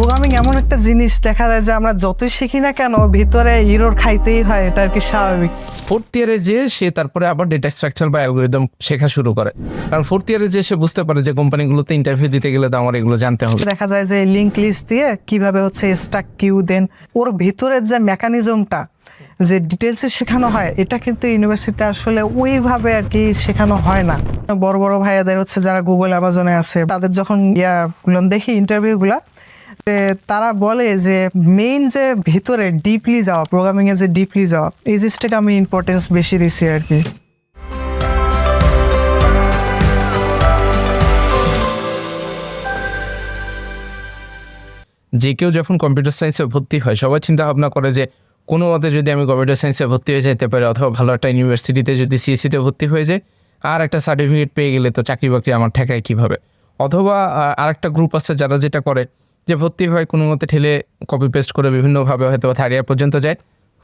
Programming এমন একটা জিনিস দেখা যায় যে আমরা যতই শিখি না কেন ভিতরে ইরোর খাইতেই হয় এটা আর কি স্বাভাবিক। ফোর্থ ইয়ারে যে সে তারপরে আবার ডেটা স্ট্রাকচার বা অ্যালগোরিদম শেখা শুরু করে। কারণ ফোর্থ ইয়ারে যে সে বুঝতে পারে যে কোম্পানিগুলোতে ইন্টারভিউ দিতে গেলে তো আমার এগুলো জানতে হবে। দেখা যায় যে লিঙ্ক লিস্ট দিয়ে কীভাবে হচ্ছে স্টাক কিউ দেন ওর ভিতরের যে মেকানিজমটা যে ডিটেলসে শেখানো হয় এটা কিন্তু ইউনিভার্সিটিতে আসলে ওইভাবে আর কি শেখানো হয় না। বড় বড় ভাইয়াদের হচ্ছে যারা গুগল অ্যামাজনে আছে তাদের যখন ইয়াগুলো দেখি ইন্টারভিউগুলা তারা বলে যে মেইন যে ভিতরে ডিপলি যাওয়া প্রোগ্রামিং এ যে ডিপলি যাওয়া, এই জিনিসটাকে আমি ইম্পর্টেন্স বেশি দিচ্ছি আর কি। যে কেউ যখন কম্পিউটার সায়েন্সে ভর্তি হয়, সবাই চিন্তা ভাবনা করে যে কোনো মতে যদি আমি কম্পিউটার সায়েন্সে ভর্তি হয়ে যেতে পারি, অথবা ভালো একটা ইউনিভার্সিটিতে যদি সিএসসিতে ভর্তি হয়ে যায় আর একটা সার্টিফিকেট পেয়ে গেলে তো চাকরি বাকরি আমার ঠেকায় কীভাবে? অথবা আর একটা গ্রুপ আছে যারা যেটা করে যে ভর্তি হয় কোনো মতে ঠেলে কপি পেস্ট করে বিভিন্নভাবে হয়তো থার্ড ইয়ার পর্যন্ত যায়।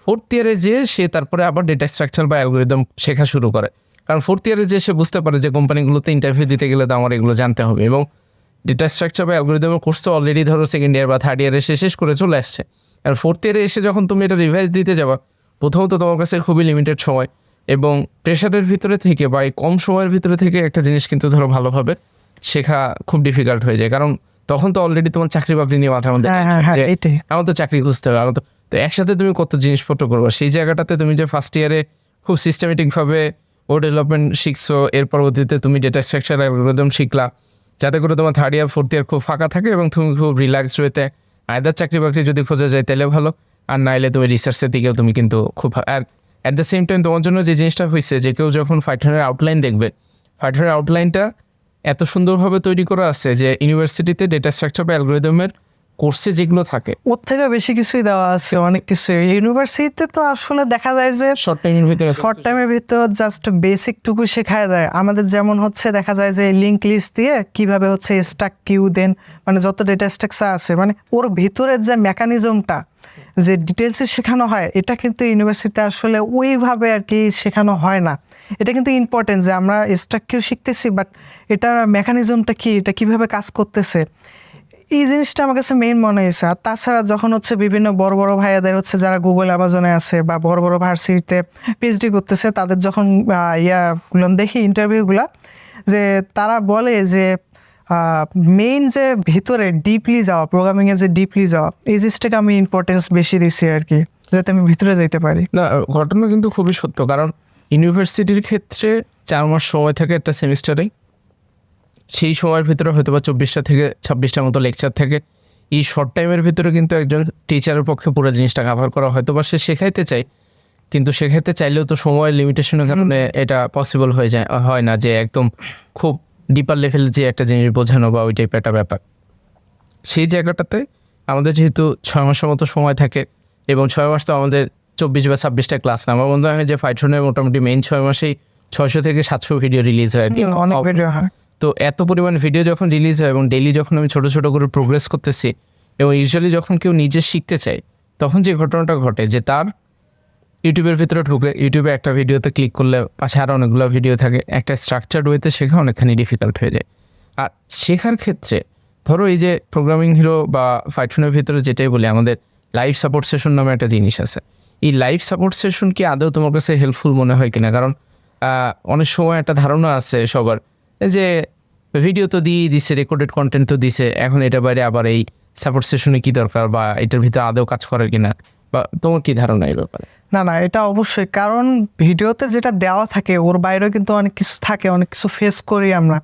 ফোর্থ ইয়ারে যে সে তারপরে আবার ডেটা স্ট্রাকচার বা অ্যালগোরিদম শেখা শুরু করে। কারণ ফোর্থ ইয়ারে যে সে বুঝতে পারে যে কোম্পানিগুলোতে ইন্টারভিউ দিতে গেলে তো আমার এগুলো জানতে হবে এবং ডেটা স্ট্রাকচার বা অ্যালগোরিদমের কোর্স তো অলরেডি ধরো সেকেন্ড ইয়ার বা থার্ড ইয়ারে সে শেষ করে চলে আসছে। আর ফোর্থ ইয়ারে এসে যখন তুমি এটা রিভাইজ দিতে যাবা, প্রথমত তোমার কাছে খুবই লিমিটেড সময় এবং প্রেশারের ভিতরে থেকে বা এই কম সময়ের ভিতরে থেকে একটা জিনিস কিন্তু ধরো ভালোভাবে শেখা খুব ডিফিকাল্ট হয়ে যায়। কারণ তখন তো অলরেডি তোমার চাকরি বাকরি নিয়ে মাথার মধ্যে হ্যাঁ হ্যাঁ হ্যাঁ আমার তো চাকরি খুঁজতে হবে আমার তো তো একসাথে তুমি কত জিনিসপত্র করব? সেই জায়গাটাতে তুমি যে ফার্স্ট ইয়ারে খুব সিস্টেমেটিকভাবে ও ডেভেলপমেন্ট শিখছো এর পরবর্তীতে তুমি ডেটা স্ট্রাকচার অ্যালগোরিদম শিখলা যাতে করে তোমার থার্ড ইয়ার ফোর্থ ইয়ার খুব ফাঁকা থাকে এবং তুমি খুব রিল্যাক্সড হইতে আয়দার চাকরি বাকরি যদি খোঁজা যায় তাহলে ভালো আর নাইলে তুমি রিসার্চের দিকেও তুমি কিন্তু খুব আর অ্যাট দ্য সেম টাইম তোমার জন্য যে জিনিসটা হয়েছে যে কেউ যখন ফাইটারের আউটলাইন দেখবে ফাইটারের আউটলাইনটা এত সুন্দরভাবে তৈরি করা আছে যে ইউনিভার্সিটিতে ডেটা স্ট্রাকচার বা অ্যালগোরিদমের কোর্সে যেগুলো থাকে। ওর থেকে বেশি কিছুই দেওয়া আছে অনেক কিছু। ইউনিভার্সিটিতে তো আসলে দেখা যায় যে শর্ট টাইমের ভিতরে শর্ট টাইমের ভিতর জাস্ট বেসিক টুকু শেখায় দেয়। আমাদের যেমন হচ্ছে দেখা যায় যে লিঙ্ক লিস্ট দিয়ে কীভাবে হচ্ছে স্টাক কিউ দেন মানে যত ডেটা স্ট্রাকচার আছে মানে ওর ভিতরের যে মেকানিজমটা যে ডিটেলসে শেখানো হয় এটা কিন্তু ইউনিভার্সিটিতে আসলে ওইভাবে আর কি শেখানো হয় না। এটা কিন্তু ইম্পর্টেন্ট যে আমরা স্টাক কিউ শিখতেছি বাট এটার মেকানিজমটা কি এটা কীভাবে কাজ করতেছে? এই জিনিসটা আমার কাছে মেইন মনে হয়েছে। আর তাছাড়া যখন হচ্ছে বিভিন্ন বড় বড় ভাইয়াদের হচ্ছে যারা গুগল অ্যামাজনে আছে বা বড় বড় ভার্সিটিতে পিএইচডি করতেছে, তাদের যখন ইয়াগুলো দেখি ইন্টারভিউগুলা যে তারা বলে যে মেইন যে ভিতরে ডিপলি যাওয়া প্রোগ্রামিংয়ে যে ডিপলি যাওয়া, এই জিনিসটাকে আমি ইম্পর্টেন্স বেশি দিচ্ছি আর কি, যাতে আমি ভিতরে যেতে পারি। না, ঘটনা কিন্তু খুবই সত্য, কারণ ইউনিভার্সিটির ক্ষেত্রে চার মাস সময় থাকে একটা সেমিস্টারে সেই সময়ের ভিতরে হয়তো বা চব্বিশটা থেকে ছাব্বিশটা মতো লেকচার থাকে। এই শর্ট টাইমের ভিতরে কিন্তু একজন টিচারের পক্ষে পুরো জিনিসটা কাভার করা হয়তো বা সে শেখাইতে চায় কিন্তু শেখাইতে চাইলেও তো সময়ের লিমিটেশনের কারণে এটা পসিবল হয়ে যায় হয় না যে একদম খুব ডিপার লেভেল যে একটা জিনিস বোঝানো বা ওই টাইপের একটা ব্যাপার। সেই জায়গাটাতে আমাদের যেহেতু ছয় মাসের মতো সময় থাকে এবং ছয় মাস তো আমাদের চব্বিশ বা ছাব্বিশটা ক্লাস না। আমার মনে হয় যে ফাইটনের মোটামুটি মেইন ছয় মাসেই ছয়শো থেকে সাতশো ভিডিও রিলিজ হয় আর কি। অনেক ভিডিও হয়। তো এত পরিমাণ ভিডিও যখন রিলিজ হয় এবং ডেইলি যখন আমি ছোট ছোট করে প্রোগ্রেস করতেছি এবং ইউজুয়ালি যখন কেউ নিজে শিখতে চায়, তখন যে ঘটনাটা ঘটে যে তার ইউটিউবের ভিতরে ঢুকে ইউটিউবে একটা ভিডিওতে ক্লিক করলে পাশে আরও অনেকগুলো ভিডিও থাকে, একটা স্ট্রাকচার্ড ওয়েতে শেখা অনেকখানি ডিফিকাল্ট হয়ে যায়। আর শেখার ক্ষেত্রে ধরো এই যে প্রোগ্রামিং হিরো বা ফাইটনের ভিতরে যেটাই বলি, আমাদের লাইভ সাপোর্ট সেশন নামে একটা জিনিস আছে। এই লাইভ সাপোর্ট সেশন কি আদৌ তোমার কাছে হেল্পফুল মনে হয় কিনা? কারণ অনেক সময় একটা ধারণা আছে সবার যে ভিডিও তো দিয়েই দিছে রেকর্ডেড কন্টেন্ট তো দিছে, এখন এটা বাইরে আবার এই সাপোর্ট সেশনে কি দরকার বা এটার ভিতরে আদৌ কাজ করে কিনা? বা তোমার কি ধারণা এই ব্যাপারে? না না, এটা অবশ্যই, কারণ ভিডিওতে যেটা দেওয়া থাকে, ওর বাইরেও কিন্তু অনেক কিছু থাকে, অনেক কিছু ফেস করি আমরা।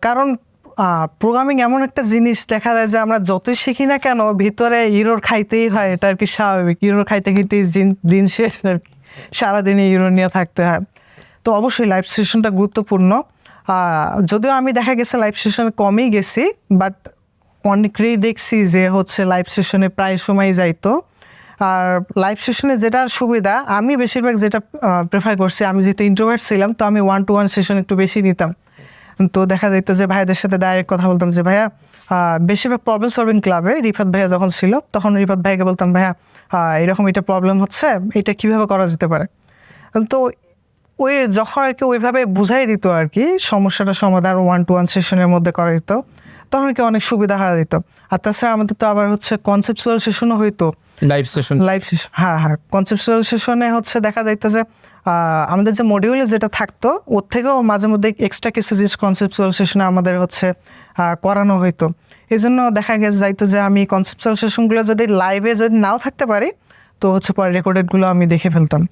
কারণ প্রোগ্রামিং এমন একটা জিনিস, দেখা যায় যে আমরা যতই শিখি না কেন, ভিতরে ইরোর খাইতেই হয়, এটা আর কি স্বাভাবিক। ইরোর খাইতে খাইতে দিন- শেষ আর কি, সারাদিনে ইরো নিয়ে থাকতে হয়। তো অবশ্যই লাইভ সেশনটা গুরুত্বপূর্ণ। যদিও আমি দেখা গেছে লাইভ সেশনে কমই গেছি বাট অনেকেই দেখছি যে হচ্ছে লাইভ সেশনে প্রায় সময় যাইতো। আর লাইভ সেশনে যেটা সুবিধা, আমি বেশিরভাগ যেটা প্রেফার করছি, আমি যেহেতু ইন্ট্রোভার্ট ছিলাম, তো আমি ওয়ান টু ওয়ান সেশন একটু বেশি নিতাম। তো দেখা যেত যে ভাইয়াদের সাথে ডাইরেক্ট কথা বলতাম যে, ভাইয়া বেশিরভাগ প্রবলেম সলভিং ক্লাবে রিফাত ভাইয়া যখন ছিল, তখন রিফাত ভাইকে বলতাম, ভাইয়া এরকম এটা প্রবলেম হচ্ছে, এটা কীভাবে করা যেতে পারে? তো ওই যখন আর কি ওইভাবে বুঝাই দিত আর কি সমস্যাটা সমাধান ওয়ান টু ওয়ান সেশনের মধ্যে করা যেত তখন কি অনেক সুবিধা হয়ে যেত। আর তাছাড়া আমাদের তো আবার হচ্ছে কনসেপচুয়াল সেশনও হইতো। লাইভ সেশন লাইভ সেশন হ্যাঁ হ্যাঁ কনসেপচুয়াল সেশনে হচ্ছে দেখা যাইতো যে আমাদের যে মডিউলে যেটা থাকতো ওর থেকেও মাঝে মধ্যে এক্সট্রা কিছু জিনিস কনসেপচুয়াল সেশনে আমাদের হচ্ছে করানো হইতো। এই জন্য দেখা গেছে যাইতো যে আমি কনসেপচুয়াল সেশনগুলো যদি লাইভে যদি নাও থাকতে পারি তো হচ্ছে পরে রেকর্ডেডগুলো আমি দেখে ফেলতাম।